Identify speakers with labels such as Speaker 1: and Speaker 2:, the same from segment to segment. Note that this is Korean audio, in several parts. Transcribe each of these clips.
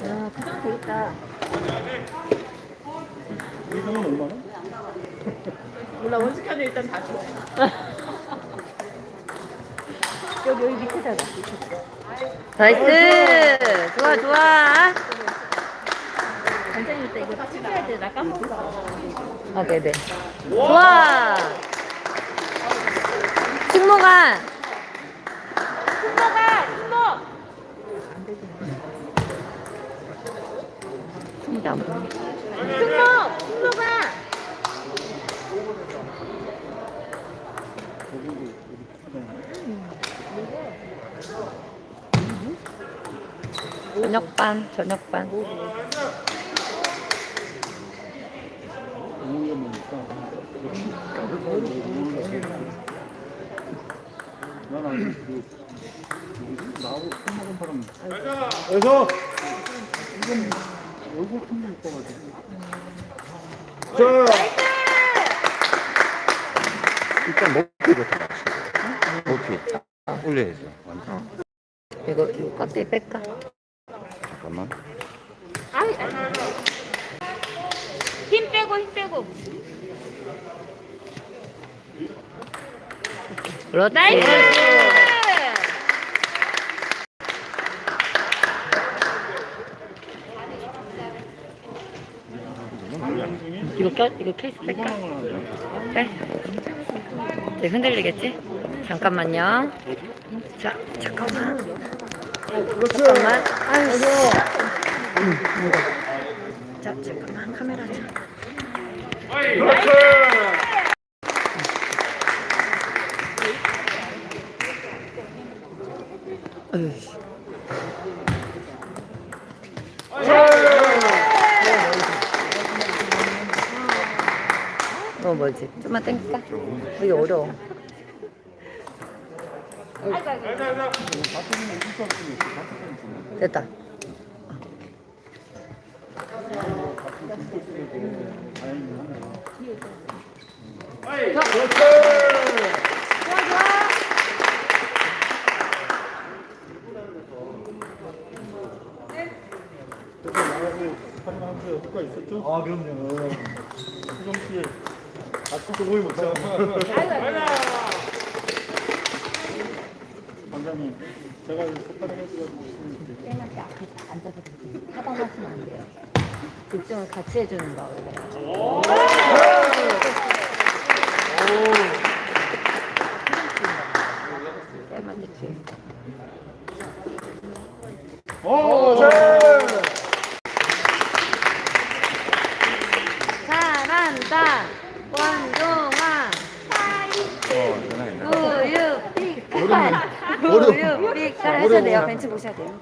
Speaker 1: 아, 그정 되겠다.
Speaker 2: 이거는 얼마나?
Speaker 1: 몰라, 원숙현은 일단 다 줘. 여기, 여기 밑에다가.
Speaker 3: 나이스. 좋아, 좋아.
Speaker 1: 반장님, 이따 이거 찍어야 돼. 나 까먹었어.
Speaker 3: 아, 네네. 좋아. 승모가.
Speaker 1: 승모가! 승모!
Speaker 3: 승모가 안 보여.
Speaker 1: 승모! 승모가!
Speaker 3: 저녁반, 저녁반.
Speaker 2: 나하고 술 먹은 사람. 이건 얼굴 큰거 있어가지고. 자.
Speaker 4: 일단 높이부터 맞추고 높이 올려야죠 완전
Speaker 3: 이거, 이거 껍데기 뺄까?
Speaker 4: 잠깐만
Speaker 1: 아이, 아이. 힘 빼고, 힘 빼고.
Speaker 3: 그렇지.
Speaker 1: 나이스!
Speaker 3: 이거 껴, 이거 케이스 뺄까? 빼. 이제 흔들리겠지? 잠깐만요. 자, 잠깐만. 잠깐만. 아유. 자, 잠깐만. 카메라 좀. 어휴. 어, 뭐지? 좀만 땡길까? 이게 어려워. 됐다.
Speaker 2: 나하고 촬영하면서 효과 있었죠? 아 그럼요. 수정 씨 모이 못하고. 관장님, 제가 촬영해드리고 있으니까.
Speaker 3: 쌤한테 앞에 앉아서 하단하시면 안 돼요. 집중을 같이 해주는 거 원래. 쌤한테 주의.
Speaker 2: 오, 네.
Speaker 3: 잘한다. 원종아.
Speaker 4: 어 전화했나
Speaker 3: 우유빛깔. 우유빛깔 벤치 보셔야 돼요.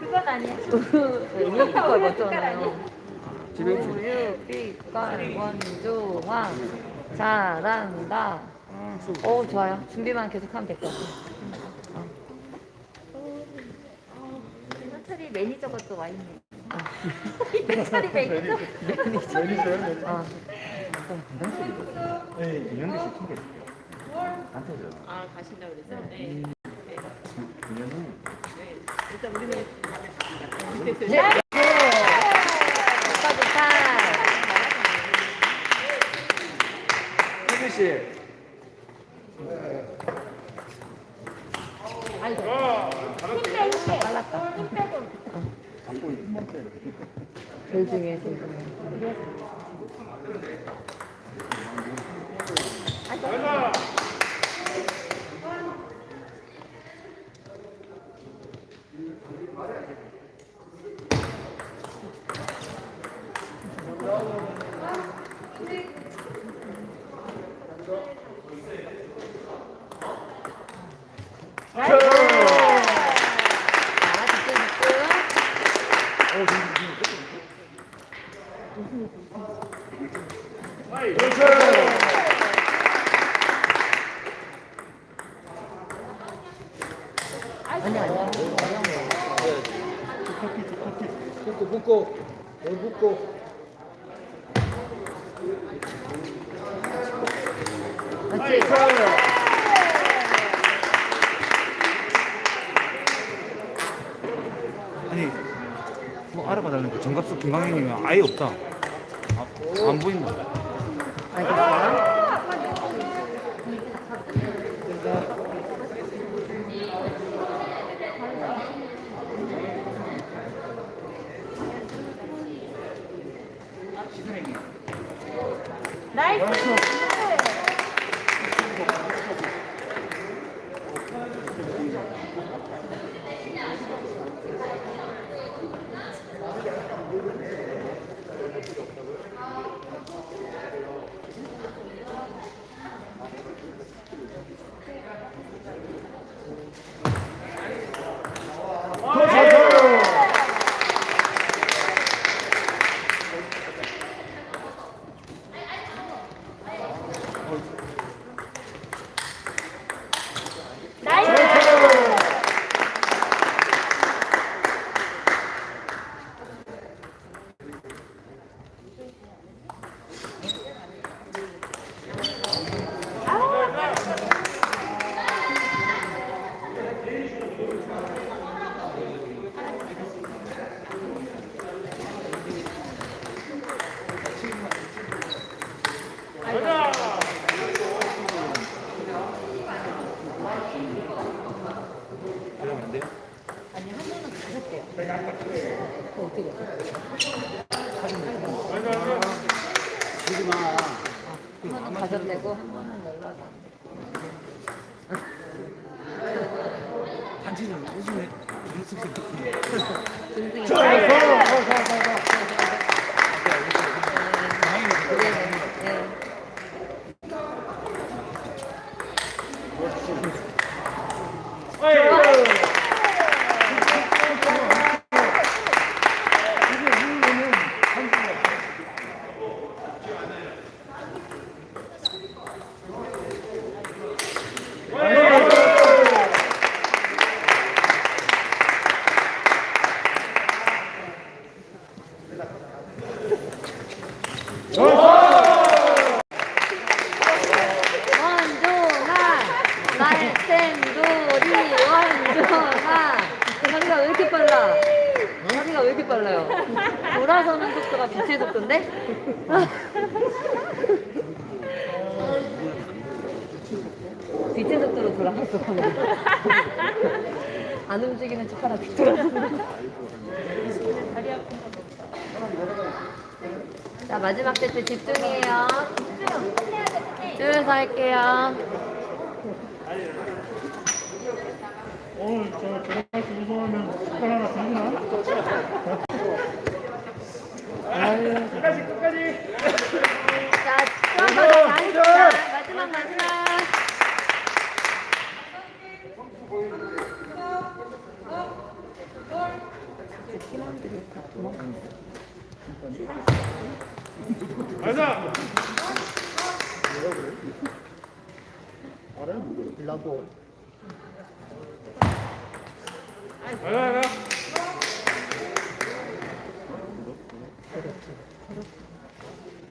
Speaker 1: 그건 아니야.
Speaker 3: 우유빛깔 맞잖아요. 우유 빛깔 원종아. 잘한다. 오 좋아요. 준비만 계속하면 될 것 같아요.
Speaker 1: 현철이 매니저가 또 와 있네. 현철이 매니저.
Speaker 2: 매니저요? 매니저.
Speaker 3: 어.
Speaker 2: 네.
Speaker 4: 이현대 씨 챙겨줄게요 단체죠
Speaker 1: 아, 가신다 그래서. 네.
Speaker 4: 이현우
Speaker 1: 일단 우리는
Speaker 3: 네. 좋다 좋다.
Speaker 4: 혜준 씨
Speaker 3: 빨랐다.
Speaker 2: 자꾸 힘만 빼.
Speaker 3: 제일 중요해 지금. 자, 집중 집중. 아니 아니야.
Speaker 2: 묶고, 묶고. 여기 묶고. 아니,
Speaker 4: 알아봐달라는 그 정갑수 김광현님이 아예 없다. 아, 안 보인다.
Speaker 1: 나이스. Thank you. 번은 가셨대요. 그 어떻게 돼요? 한 번은 가셨대고 한 번은 연락
Speaker 4: 한치는 우승에 연습생
Speaker 2: 자, 자,
Speaker 3: 원종아 날쌘돌이 원종아 자기가 왜 이렇게 빨라? 자기가 왜 이렇게 빨라요? 돌아서는 속도가 빛의 속도인데? 빛의 속도로 돌아갔어. 안 움직이는 척하다 빅 돌아갔어
Speaker 1: 다리 아픈 거.
Speaker 3: 자 마지막 세트 집중이에요
Speaker 1: 집중. 해야 돼.
Speaker 3: 줄여서 할게요
Speaker 2: 오늘 저수 우승하면 숟갈 하나 드리나?
Speaker 3: 자, 수학과정 나이스다. 마지막 마지막. 팀원들이 다 도망간다.
Speaker 2: 가자.
Speaker 3: 러브.
Speaker 2: 가자, 가자.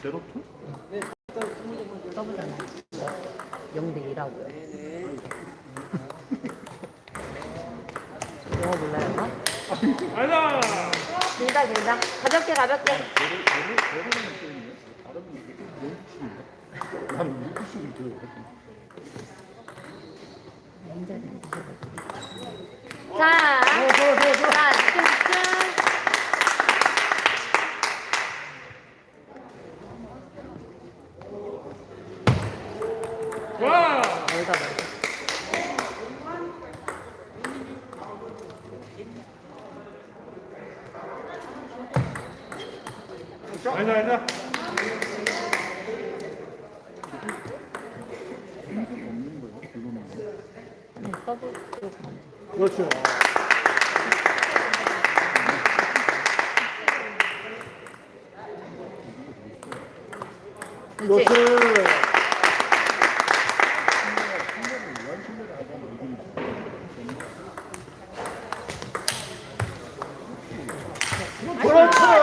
Speaker 2: 제로투?
Speaker 3: 써보잖아. 0대 2라고요. 영어 몰라요?
Speaker 2: 가자.
Speaker 3: 길다 길다. 가볍게 가볍게.
Speaker 2: 나는 물기식이 들어.
Speaker 3: 자,
Speaker 2: 좋아, 좋아, 좋아, 좋아.
Speaker 3: 자, 집중 집중.
Speaker 2: 와!
Speaker 3: 멀다 멀다.
Speaker 2: 가자, 가자.
Speaker 3: 먼저.
Speaker 2: 그렇죠.
Speaker 3: 그렇지.
Speaker 2: 그렇지.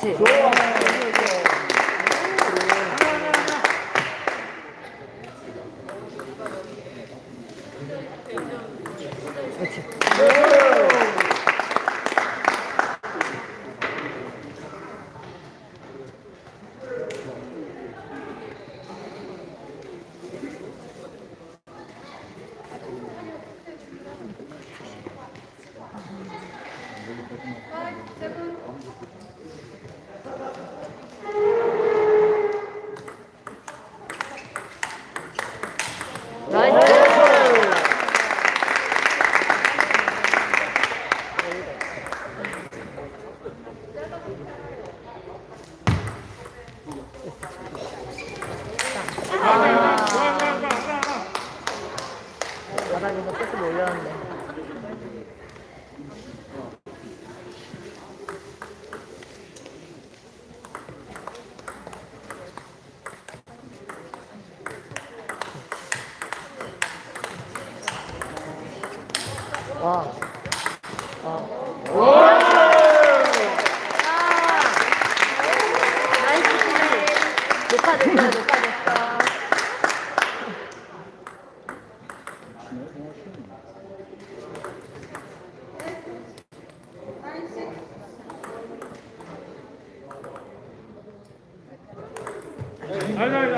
Speaker 2: 그렇지.
Speaker 3: 그렇지. 나이스. 바닥에서 조금 올렸는데. 와. 와. 아! 나이스. 녹화됐어요, 녹화됐어.
Speaker 2: 아니다 아니다.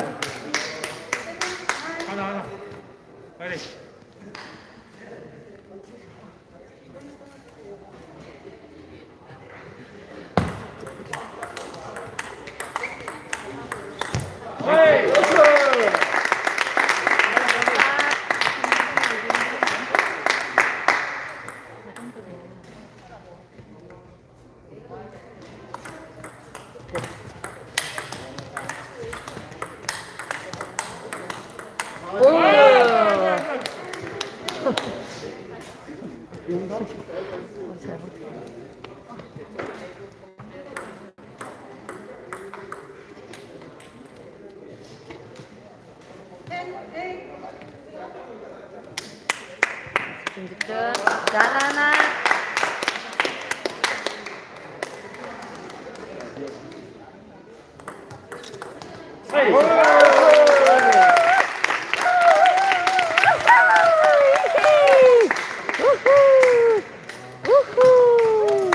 Speaker 2: 하나 하나. 빨리.
Speaker 3: 중집중. 나나나.